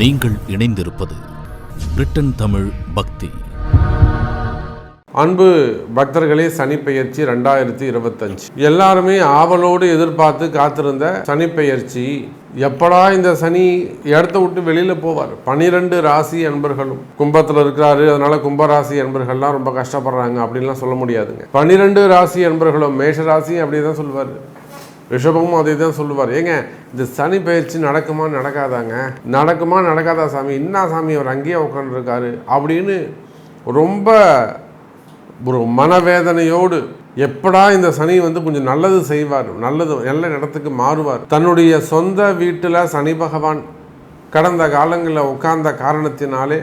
நீங்கள் இணைந்திருப்பது பிரிட்டன் தமிழ் பக்தி. அன்பு பக்தர்களே சனிப்பெயர்ச்சி ரெண்டாயிரத்தி இருபத்தஞ்சு. எல்லாருமே ஆவலோடு எதிர்பார்த்து காத்திருந்த சனிப்பெயர்ச்சி. எப்படா இந்த சனி இடத்த விட்டு வெளியில் போவார்? பனிரெண்டு ராசி அன்பர்களும். கும்பத்தில் இருக்கிறாரு அதனால கும்பராசி அன்பர்கள்லாம் ரொம்ப கஷ்டப்படுறாங்க அப்படின்லாம் சொல்ல முடியாதுங்க. பனிரெண்டு ராசி அன்பர்களும் மேஷ ராசி அப்படி தான் சொல்லுவார் ரிஷபமும் அதே தான் சொல்லுவார். ஏங்க இந்த சனி பயிற்சி நடக்குமா நடக்காதாங்க? நடக்குமா நடக்காதா சாமி? என்ன சாமி அவர் அங்கேயே உட்காந்துருக்காரு அப்படின்னு ரொம்ப ஒரு மனவேதனையோடு எப்படா இந்த சனி வந்து கொஞ்சம் நல்லது செய்வார் நல்லது நல்ல இடத்துக்கு மாறுவார். தன்னுடைய சொந்த வீட்டில் சனி பகவான் கடந்த காலங்களில் உட்கார்ந்த காரணத்தினாலே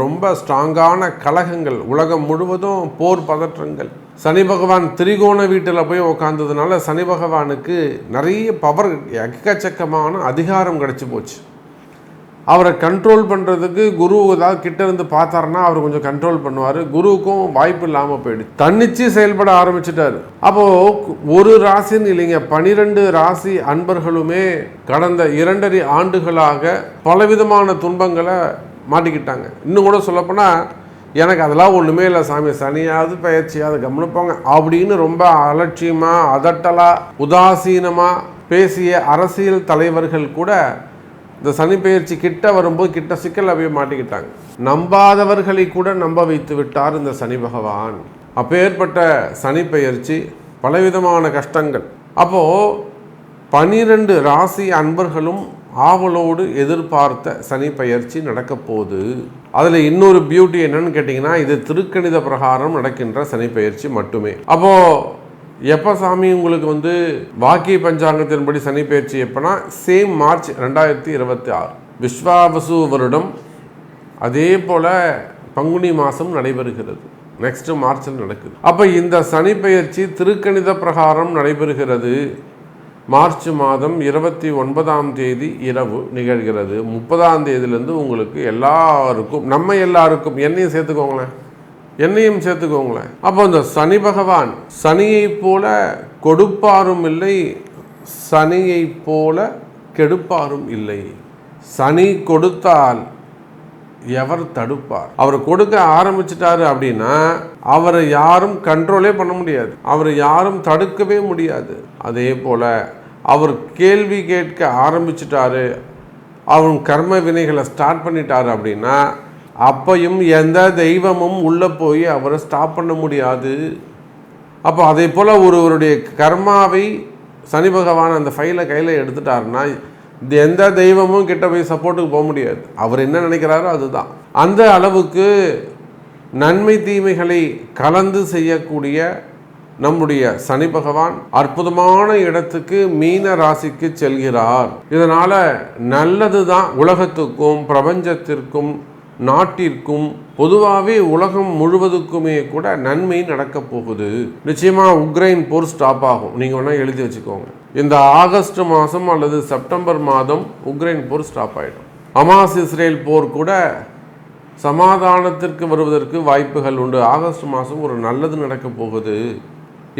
ரொம்ப ஸ்ட்ராங்கான கலகங்கள் உலகம் முழுவதும் போர் பதற்றங்கள். சனி பகவான் திரிகோண வீட்டில் போய் உட்காந்ததுனால சனி பகவானுக்கு நிறைய பவர் எக்கச்சக்கமான அதிகாரம் கிடச்சி போச்சு. அவரை கண்ட்ரோல் பண்ணுறதுக்கு குரு ஏதாவது கிட்ட இருந்து பார்த்தாருன்னா அவர் கொஞ்சம் கண்ட்ரோல் பண்ணுவார். குருவுக்கும் வாய்ப்பு இல்லாமல் போயிடுச்சு. தன்னிச்சு செயல்பட ஆரம்பிச்சிட்டார். அப்போது ஒரு ராசின்னு இல்லைங்க பனிரெண்டு ராசி அன்பர்களுமே கடந்த இரண்டரை ஆண்டுகளாக பலவிதமான துன்பங்களை மாட்டிக்கிட்டாங்க. இன்னும் கூட சொல்லப்போனால் எனக்கு அதெல்லாம் ஒன்றுமே இல்லை சாமி. சனியாவது பயிற்சியாவது கவனிப்போங்க அப்படின்னு ரொம்ப அலட்சியமாக அதட்டலாக உதாசீனமாக பேசிய அரசியல் தலைவர்கள் கூட இந்த சனி பயிற்சி கிட்ட வரும்போது கிட்ட சிக்கல் அப்படியே மாட்டிக்கிட்டாங்க. நம்பாதவர்களை கூட நம்ப வைத்து விட்டார் இந்த சனி பகவான். அப்பேற்பட்ட சனி பயிற்சி பலவிதமான கஷ்டங்கள். அப்போது பனிரெண்டு ராசி அன்பர்களும் ஆவலோடு எதிர்பார்த்த சனி பயிற்சி நடக்கப்போகுது. அதில் இன்னொரு பியூட்டி என்னன்னு கேட்டிங்கன்னா இது திருக்கணித பிரகாரம் நடக்கின்ற சனி மட்டுமே. அப்போது எப்போ சாமி உங்களுக்கு வந்து வாக்கிய பஞ்சாங்கத்தின்படி சனி பெயர்ச்சி எப்போனா சேம் மார்ச் ரெண்டாயிரத்தி இருபத்தி ஆறு. விஸ்வாவசு வருடம் அதே போல் பங்குனி மாதம் நடைபெறுகிறது. நெக்ஸ்ட் மார்ச்சில் நடக்குது. அப்போ இந்த சனி திருக்கணித பிரகாரம் நடைபெறுகிறது. மார்ச் மாதம் இருபத்தி ஒன்பதாம் தேதி இரவு நிகழ்கிறது. முப்பதாம் தேதியிலேருந்து உங்களுக்கு எல்லாருக்கும் நம்ம எல்லாருக்கும் என்னையும் சேர்த்துக்கோங்களேன். என்னையும் சேர்த்துக்கோங்களேன். அப்போ இந்த சனி பகவான் சனியைப் போல கொடுப்பாரும் இல்லை சனியைப் போல கெடுப்பாரும் இல்லை. சனி கொடுத்தால் எவர் தடுப்பார்? அவர் கொடுக்க ஆரம்பிச்சிட்டாரு அப்படின்னா அவரை யாரும் கண்ட்ரோலே பண்ண முடியாது. அவரை யாரும் தடுக்கவே முடியாது. அதே போல அவர் கேள்வி கேட்க ஆரம்பிச்சிட்டாரு. அவன் கர்ம வினைகளை ஸ்டார்ட் பண்ணிட்டாரு அப்படின்னா அப்பையும் எந்த தெய்வமும் உள்ளே போய் அவரை ஸ்டாப் பண்ண முடியாது. அப்போ அதே போல் ஒருவருடைய கர்மாவை சனி பகவான் அந்த ஃபைலை கையில் எடுத்துட்டாருன்னா எந்த தெய்வமும் கிட்ட போய் சப்போர்ட்டுக்கு போக முடியாது. அவர் என்ன நினைக்கிறாரோ அதுதான். அந்த அளவுக்கு நன்மை தீமைகளை கலந்து செய்யக்கூடிய நம்முடைய சனி பகவான் அற்புதமான இடத்துக்கு மீன ராசிக்கு செல்கிறார். இதனால நல்லது தான் உலகத்துக்கும் பிரபஞ்சத்திற்கும் நாட்டிற்கும் பொதுவாகவே உலகம் முழுவதுக்குமே கூட நன்மை நடக்க போகுது. நிச்சயமா உக்ரைன் போர் ஸ்டாப் ஆகும். நீங்க வேணா எழுதி வச்சுக்கோங்க. இந்த ஆகஸ்ட் மாதம் அல்லது செப்டம்பர் மாதம் உக்ரைன் போர் ஸ்டாப் ஆயிடும். அமாஸ் இஸ்ரேல் போர் கூட சமாதானத்திற்கு வருவதற்கு வாய்ப்புகள் உண்டு. ஆகஸ்ட் மாதம் ஒரு நல்லது நடக்க போகுது.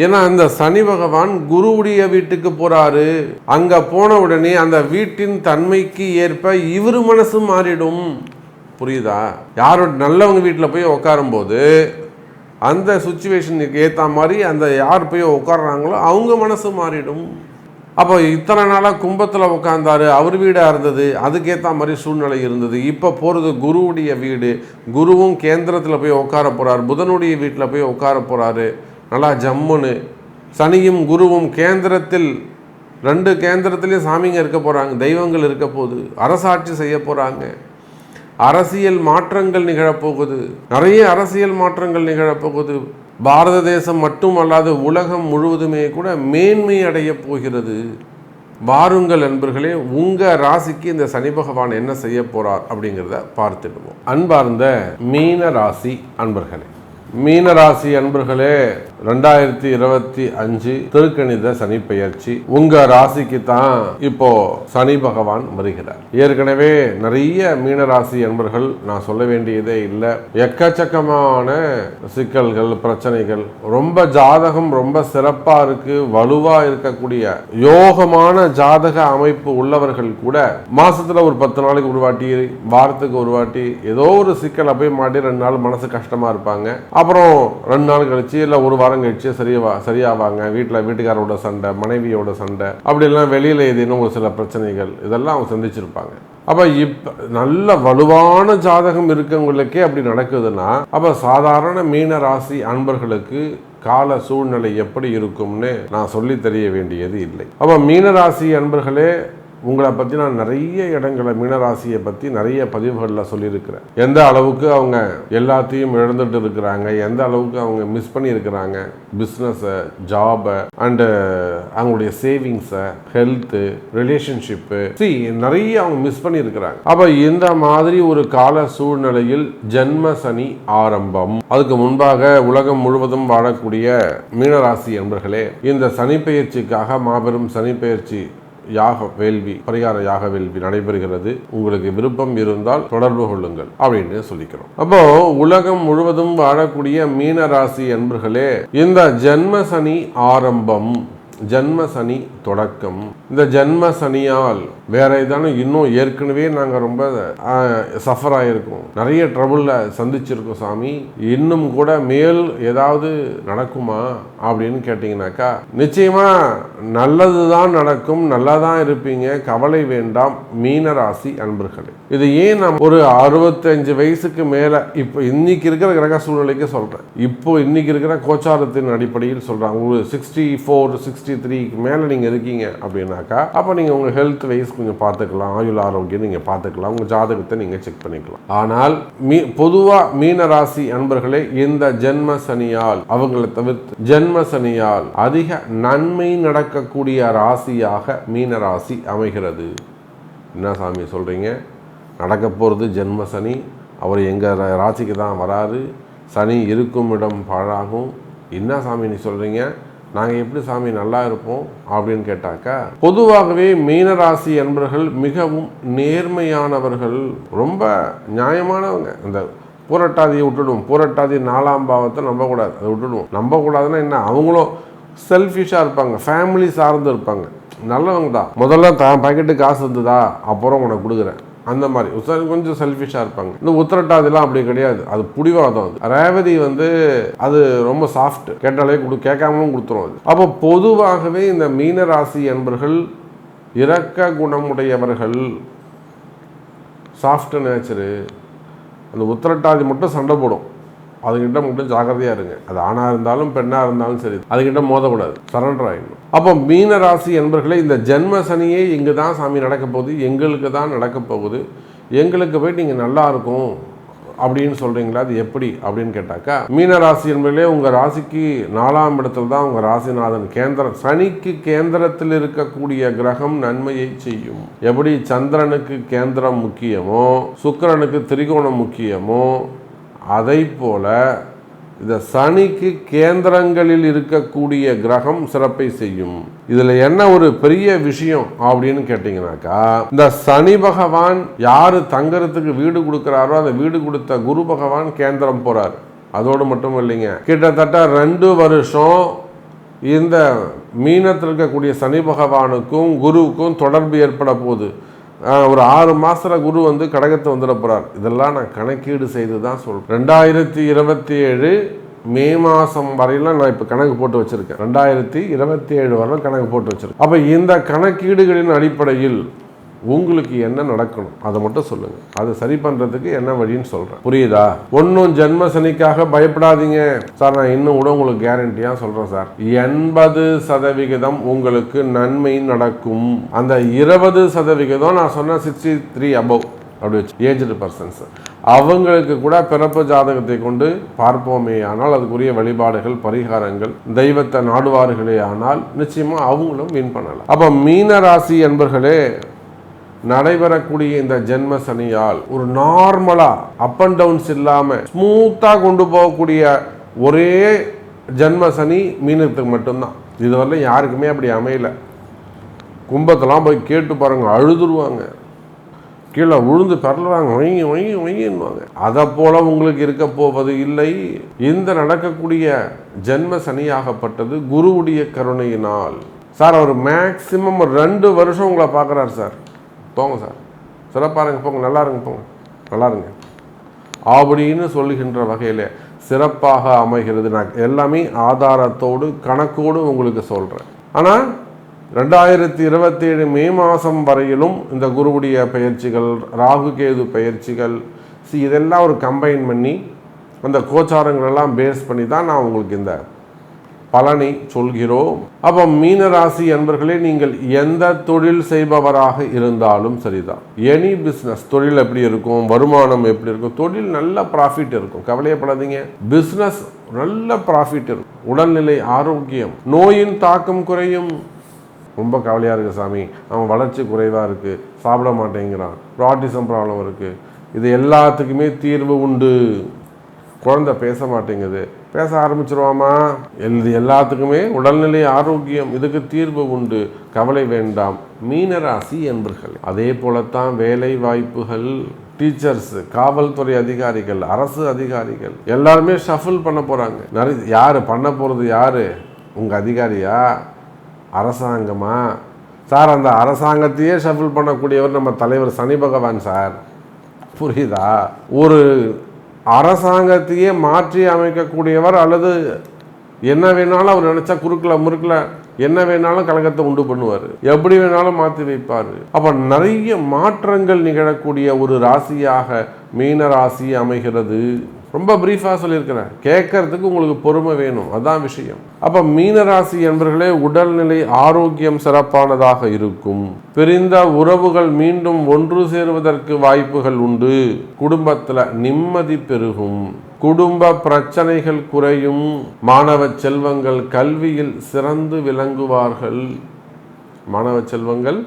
ஏன்னா அந்த சனி பகவான் குருவுடைய வீட்டுக்கு போறாரு. அங்க போன உடனே அந்த வீட்டின் தன்மைக்கு ஏற்ப இவர் மனசு மாறிடும். புரியுதா? யாரோட நல்லவங்க வீட்டில் போய் உட்காரும்போது அந்த சுச்சுவேஷனுக்கு ஏற்ற மாதிரி அந்த யார் போய் உட்காடுறாங்களோ அவங்க மனசு மாறிடும். அப்போ இத்தனை நாளாக கும்பத்தில் உட்காந்தாரு அவர் வீடாக இருந்தது அதுக்கேற்ற மாதிரி சூழ்நிலை இருந்தது. இப்போ போகிறது குருவுடைய வீடு. குருவும் கேந்திரத்தில் போய் உட்கார போகிறார் புதனுடைய வீட்டில் போய் உட்கார போகிறாரு நல்லா ஜம்முன்னு. சனியும் குருவும் கேந்திரத்தில் ரெண்டு கேந்திரத்துலேயும் சாமிங்க இருக்க போகிறாங்க தெய்வங்கள் இருக்க போகுது அரசாட்சி செய்ய போகிறாங்க அரசியல் மாற்றங்கள் நிகழப்போகுது நிறைய அரசியல் மாற்றங்கள் நிகழப்போகுது பாரத தேசம் மட்டுமல்லாது உலகம் முழுவதுமே கூட மேன்மை அடைய போகிறது. வாருங்கள் அன்பர்களே உங்கள் ராசிக்கு இந்த சனி பகவான் என்ன செய்ய போகிறார் அப்படிங்கிறத பார்த்துடுவோம். அன்பார்ந்த மீன ராசி அன்பர்களே மீன ராசி அன்பர்களே ரெண்டாயிரத்தி இருபத்தி அஞ்சு திருக்கணித சனி பெயர்ச்சி உங்க ராசிக்கு தான் இப்போ சனி பகவான் வருகிறார். ஏற்கனவே நிறைய மீன ராசி என்பர்கள் நான் சொல்ல வேண்டியதே இல்லை. எக்கச்சக்கமான சிக்கல்கள் பிரச்சனைகள் ரொம்ப ஜாதகம் ரொம்ப சிறப்பா இருக்கு வலுவா இருக்கக்கூடிய யோகமான ஜாதக அமைப்பு உள்ளவர்கள் கூட மாசத்துல ஒரு பத்து நாளைக்கு ஒரு வாட்டி வாரத்துக்கு ஒரு வாட்டி ஏதோ ஒரு சிக்கலை போய் மாட்டி ரெண்டு நாள் மனசு கஷ்டமா இருப்பாங்க. அப்புறம் ரெண்டு நாள் கழிச்சு இல்லை ஒரு வாரம் கழிச்சு சரியா சரியாவாங்க. வீட்டில் வீட்டுக்காரோட சண்டை மனைவியோட சண்டை. அப்படிலாம் வெளியில் ஏதேனும் ஒரு சில பிரச்சனைகள் இதெல்லாம் அவங்க சந்திச்சிருப்பாங்க. அப்போ இப்போ நல்ல வலுவான ஜாதகம் இருக்கவங்களுக்கே அப்படி நடக்குதுன்னா அப்போ சாதாரண மீன ராசி அன்பர்களுக்கு கால சூழ்நிலை எப்படி இருக்கும்னு நான் சொல்லி தெரிய வேண்டியது இல்லை. அப்போ மீனராசி அன்பர்களே உங்களை பற்றி நான் நிறைய இடங்களை மீனராசியை பற்றி நிறைய பதிவுகளில் சொல்லியிருக்கிறேன். எந்த அளவுக்கு அவங்க எல்லாத்தையும் இழந்துட்டு இருக்கிறாங்க எந்த அளவுக்கு அவங்க மிஸ் பண்ணியிருக்கிறாங்க பிஸ்னஸை ஜாபை அண்டு அவங்களுடைய சேவிங்ஸை ஹெல்த்து ரிலேஷன்ஷிப்பு சி நிறைய அவங்க மிஸ் பண்ணியிருக்கிறாங்க. அப்போ இந்த மாதிரி ஒரு கால சூழ்நிலையில் ஜென்ம சனி ஆரம்பம். அதுக்கு முன்பாக உலகம் முழுவதும் வாழக்கூடிய மீனராசி என்பர்களே இந்த சனிப்பெயர்ச்சிக்காக மாபெரும் சனிப்பெயர்ச்சி யாக வேள்வி பரிகார யாக வேள்வி நடைபெறுகிறது. உங்களுக்கு விருப்பம் இருந்தால் தொடர்பு கொள்ளுங்கள் அப்படின்னு சொல்லிக்கிறோம். அப்போ உலகம் முழுவதும் வாழக்கூடிய மீன ராசி என்பர்களே இந்த ஜென்ம சனி ஆரம்பம் ஜென்ம சனி தொடக்கம் இந்த ஜென்ம சனியால் வேற ஏதானும் இன்னும் ஏற்கனவே நாங்கள் ரொம்ப சஃபர் ஆகிருக்கோம் நிறைய ட்ரபுளில் சந்திச்சிருக்கோம் சாமி. இன்னும் கூட மேல் ஏதாவது நடக்குமா அப்படின்னு கேட்டிங்கனாக்கா நிச்சயமாக நல்லது தான் நடக்கும் நல்லா தான் இருப்பீங்க கவலை வேண்டாம் மீனராசி அன்பர்களே. இது ஏன் நம்ம ஒரு அறுபத்தஞ்சு வயசுக்கு மேலே இப்போ இன்னைக்கு இருக்கிற கிரக சூழ்நிலைக்கு சொல்கிறேன் இப்போ இன்னைக்கு இருக்கிற கோச்சாரத்தின் அடிப்படையில் சொல்கிறாங்க ஒரு சிக்ஸ்டி ஃபோர் சிக்ஸ்டி த்ரீக்கு மேலே நீங்கள் இருக்கீங்க அப்படின்னா அப்படின்னாக்கா அப்போ நீங்கள் உங்கள் ஹெல்த் வைஸ் கொஞ்சம் பார்த்துக்கலாம். ஆயுள் ஆரோக்கியம் நீங்கள் பார்த்துக்கலாம். உங்கள் ஜாதகத்தை நீங்கள் செக் பண்ணிக்கலாம். ஆனால் மீ பொதுவாக மீன ராசி அன்பர்களே இந்த ஜென்ம சனியால் அவங்களை தவிர்த்து ஜென்ம சனியால் அதிக நன்மை நடக்கக்கூடிய ராசியாக மீன ராசி அமைகிறது. என்ன சாமி சொல்கிறீங்க நடக்க போகிறது ஜென்ம சனி. அவர் எங்கள் ராசிக்கு தான் வராது சனி இருக்கும் இடம் பாழாகும். என்ன சாமி நீ சொல்கிறீங்க நாங்கள் எப்படி சாமி நல்லா இருப்போம் அப்படின்னு கேட்டாக்கா பொதுவாகவே மீனராசி என்பர்கள் மிகவும் நேர்மையானவர்கள் ரொம்ப நியாயமானவங்க. இந்த பூரட்டாதியை விட்டுடுவோம். பூரட்டாதி நாலாம் பாவத்தை நம்பக்கூடாது. அதை விட்டுடுவோம். நம்பக்கூடாதுன்னா என்ன? அவங்களும் செல்ஃபிஷாக இருப்பாங்க. ஃபேமிலி சார்ந்து இருப்பாங்க. நல்லவங்க தான். முதல்ல தான் பாக்கெட்டு காசு இருந்ததா? அப்புறம் உனக்கு கொடுக்குறேன். அந்த மாதிரி. உத்தர- கொஞ்சம் செல்ஃபிஷாக இருப்பாங்க. இந்த உத்திரட்டாதிலாம் அப்படி கிடையாது. அது புடிவாதம் அது. ரேவதி வந்து அது ரொம்ப சாஃப்ட் கேட்டாலே கொடு கேட்காமலும் கொடுத்துரும் அது. அப்போ பொதுவாகவே இந்த மீன ராசி என்பர்கள் இரக்க குணமுடையவர்கள் சாஃப்ட் நேச்சரு அந்த உத்தரட்டாதி மட்டும் சண்டை போடும். அதுகிட்ட மட்டும் ஜாக்கிரதையா இருங்க. அது ஆணா இருந்தாலும் பெண்ணா இருந்தாலும் சரி. அதுகிட்ட மோதக்கூடாது. சரண்டர் ஆகிடணும் அப்போ மீன ராசி என்பர்களே இந்த ஜென்ம சனியே இங்கே தான் சாமி நடக்க போகுது. எங்களுக்கு தான் நடக்க போகுது. எங்களுக்கு போய் நீங்கள் நல்லா இருக்கும் அப்படின்னு சொல்கிறீங்களா அது எப்படி அப்படின்னு கேட்டாக்கா மீன ராசி என்பதிலே உங்கள் ராசிக்கு நாலாம் இடத்துல தான் உங்கள் ராசிநாதன் கேந்திரம். சனிக்கு கேந்திரத்தில் இருக்கக்கூடிய கிரகம் நன்மையை செய்யும். எப்படி? சந்திரனுக்கு கேந்திரம் முக்கியமோ சுக்கிரனுக்கு திரிகோணம் முக்கியமோ அதை போல இந்த சனிக்கு கேந்திரங்களில் இருக்கக்கூடிய கிரகம் சிறப்பை செய்யும். இதுல என்ன ஒரு பெரிய விஷயம் அப்படின்னு கேட்டீங்கன்னாக்கா இந்த சனி பகவான் யாரு தங்கறதுக்கு வீடு கொடுக்குறாரோ அந்த வீடு கொடுத்த குரு பகவான் கேந்திரம் போறார். அதோடு மட்டும் இல்லைங்க. கிட்டத்தட்ட ரெண்டு வருஷம் இந்த மீனத்தில் இருக்கக்கூடிய சனி பகவானுக்கும் குருவுக்கும் தொடர்பு ஏற்பட போகுது. ஒரு ஆறு மாசத்துல குரு வந்து கடகத்தை வந்துட இதெல்லாம் நான் கணக்கீடு செய்து தான் சொல்றேன். ரெண்டாயிரத்தி இருபத்தி ஏழு மே மாதம் வரையிலும் நான் இப்போ கணக்கு போட்டு வச்சிருக்கேன். ரெண்டாயிரத்தி இருபத்தி ஏழு வரலும் கணக்கு போட்டு வச்சிருக்கேன். அப்போ இந்த கணக்கீடுகளின் அடிப்படையில் உங்களுக்கு என்ன நடக்கணும்? அதை மட்டும் சொல்லுங்க. அதை சரி பண்றதுக்கு என்ன வழின்னு சொல்றேன். புரியுதா? ஒன்றும் ஜென்ம சனிக்காக பயப்படாதீங்க. சார் நான் இன்னும் கூட உங்களுக்கு கேரண்டியா சொல்றேன் சார். எண்பது சதவிகிதம் உங்களுக்கு நன்மை நடக்கும். அந்த இருபது சதவிகிதம் நான் சொன்ன சிக்ஸ்டி த்ரீ அபவ் அப்படி வச்சு. ஏஜ்டு பர்சன்ஸ் அவங்களுக்கு கூட பிறப்பு ஜாதகத்தை கொண்டு பார்ப்போமே. ஆனால் அதுக்குரிய வழிபாடுகள் பரிகாரங்கள் தெய்வத்தை நாடுவார்களே ஆனால் நிச்சயமா அவங்களும் வின் பண்ணலாம். அப்ப மீன ராசி என்பர்களே நடைபெறக்கூடிய இந்த ஜென்ம சனியால் ஒரு நார்மலா அப் அண்ட் டவுன்ஸ் இல்லாம ஸ்மூத்தா கொண்டு போகக்கூடிய ஒரே ஜென்ம சனி மீனத்துக்கு மட்டும்தான். இதுவரையிலும் யாருக்குமே அப்படி அமையல. கும்பத்தெல்லாம் போய் கேட்டு பாருங்க அழுதுருவாங்க. கீழே விழுந்து பெறலுவாங்க ஒயங்கி ஒயங்கி ஒயங்கின்னுவாங்க அதை போல உங்களுக்கு இருக்க போவது இல்லை. இந்த நடக்கக்கூடிய ஜென்ம சனியாகப்பட்டது குருவுடைய கருணையினால். சார் அவர் மேக்சிமம் ரெண்டு வருஷம் உங்களை பார்க்குறாரு சார். போங்க சார். சிறப்பாக இருங்க போங்க நல்லா இருங்க போங்க. நல்லா இருங்க. அப்படின்னு சொல்லுகின்ற வகையில் சிறப்பாக அமைகிறது. நான் எல்லாமே ஆதாரத்தோடு கணக்கோடு உங்களுக்கு சொல்கிறேன் ஆனால் ரெண்டாயிரத்தி இருபத்தேழு மே மாதம் வரையிலும் இந்த குருவுடைய பயிற்சிகள் ராகு கேது பயிற்சிகள் சி இதெல்லாம் ஒரு கம்பைன் பண்ணி அந்த கோச்சாரங்களெல்லாம் பேஸ் பண்ணி தான் நான் உங்களுக்கு இந்த பலனை சொல்கிறோம். அப்போ மீனராசி என்பர்களே நீங்கள் எந்த தொழில் செய்பவராக இருந்தாலும் சரிதான். எனி பிஸ்னஸ் தொழில் எப்படி இருக்கும் வருமானம் எப்படி இருக்கும் தொழில் நல்ல ப்ராஃபிட் இருக்கும். கவலையப்படாதீங்க. பிஸ்னஸ் நல்ல ப்ராஃபிட் இருக்கும். உடல்நிலை ஆரோக்கியம் நோயின் தாக்கம் குறையும். ரொம்ப கவலையாக இருக்குது சாமி. அவன் வளர்ச்சி குறைவாக இருக்குது சாப்பிட மாட்டேங்கிறான். ஆட்டிசம் ப்ராப்ளம் இருக்குது இது எல்லாத்துக்குமே தீர்வு உண்டு. குழந்தை பேச மாட்டேங்குது. பேச ஆரம்பிச்சிருவாமா? இது எல்லாத்துக்குமே உடல்நிலை ஆரோக்கியம் இதுக்கு தீர்வு உண்டு. கவலை வேண்டாம். மீனராசி என்பர்கள். அதே போலத்தான் வேலை வாய்ப்புகள் டீச்சர்ஸ் காவல்துறை அதிகாரிகள் அரசு அதிகாரிகள் எல்லாருமே ஷஃபில் பண்ண போகிறாங்க நிறைய யார் பண்ண போகிறது யார்? உங்கள் அதிகாரியா? அரசாங்கமா? சார் அந்த அரசாங்கத்தையே ஷஃபில் பண்ணக்கூடியவர் நம்ம தலைவர் சனி பகவான் சார். புரியுதா? ஒரு அரசாங்கத்தையே மாற்றி அமைக்கக்கூடியவர் அல்லது என்ன வேணாலும் அவர் நினைச்சா குறுக்கில் முறுக்கில் என்ன வேணாலும் கலகத்தை உண்டு பண்ணுவார். எப்படி வேணாலும் மாற்றி வைப்பார். அப்போ நிறைய மாற்றங்கள் நிகழக்கூடிய ஒரு ராசியாக மீன ராசி அமைகிறது. ரொம்ப ப்ரீஃபாக சொல்லியிருக்கிறேன். கேட்கறதுக்கு உங்களுக்கு பொறுமை வேணும். அதான் விஷயம். அப்போ மீனராசி என்பர்களே உடல்நிலை ஆரோக்கியம் சிறப்பானதாக இருக்கும். பிரிந்த உறவுகள் மீண்டும் ஒன்று சேருவதற்கு வாய்ப்புகள் உண்டு. குடும்பத்தில் நிம்மதி பெருகும். குடும்ப பிரச்சனைகள் குறையும். மாணவ செல்வங்கள் கல்வியில் சிறந்து விளங்குவார்கள். மாணவ செல்வங்கள்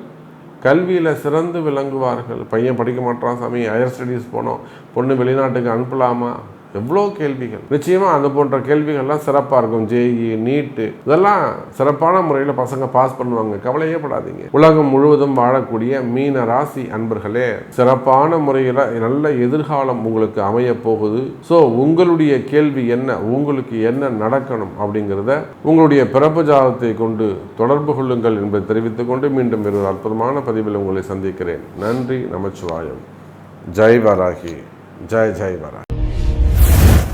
கல்வியில் சிறந்து விளங்குவார்கள். பையன் படிக்க மாட்டான் சாமி. ஹையர் ஸ்டடீஸ் போனோம். பொண்ணு வெளிநாட்டுக்கு அனுப்பலாமா? எவ்வளோ கேள்விகள். நிச்சயமாக அது போன்ற கேள்விகள்லாம் சிறப்பாக இருக்கும். ஜேஇ நீட்டு இதெல்லாம் சிறப்பான முறையில் பசங்க பாஸ் பண்ணுவாங்க. கவலையே படாதீங்க. உலகம் முழுவதும் வாழக்கூடிய மீன ராசி அன்பர்களே சிறப்பான முறையில் நல்ல எதிர்காலம் உங்களுக்கு அமைய போகுது. ஸோ உங்களுடைய கேள்வி என்ன? உங்களுக்கு என்ன நடக்கணும்? அப்படிங்கிறத உங்களுடைய பிறப்பு ஜாதத்தை கொண்டு தொடர்பு கொள்ளுங்கள் என்பதை தெரிவித்துக் கொண்டு மீண்டும் ஒரு அற்புதமான பதிவில் உங்களை சந்திக்கிறேன். நன்றி நமச்சிவாயம். ஜெய் வராகி. ஜெய் ஜெய் வராகி.